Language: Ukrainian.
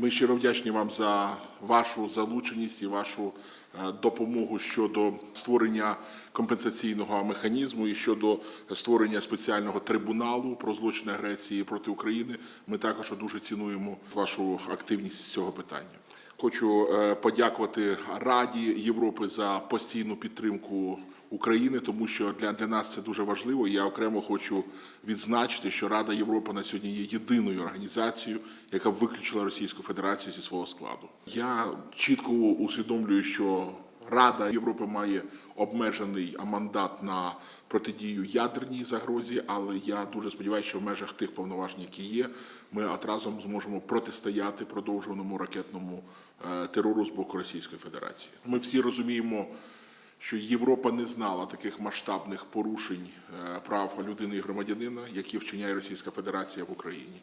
Ми щиро вдячні вам за вашу залученість і вашу е, допомогу щодо створення компенсаційного механізму і щодо створення спеціального трибуналу про злочини агресії проти України. Ми також дуже цінуємо вашу активність з цього питання. Хочу е, подякувати Раді Європи за постійну підтримку України, тому що для, для нас це дуже важливо. Я окремо хочу відзначити, що Рада Європи на сьогодні є єдиною організацією, яка виключила Російську Федерацію зі свого складу. Я чітко усвідомлюю, що Рада Європи має обмежений мандат на протидію ядерній загрозі, але я дуже сподіваюся, що в межах тих повноважень, які є, ми от разом зможемо протистояти продовжуваному ракетному е, терору з боку Російської Федерації. Ми всі розуміємо, що Європа не знала таких масштабних порушень е, прав людини і громадянина, які вчиняє Російська Федерація в Україні.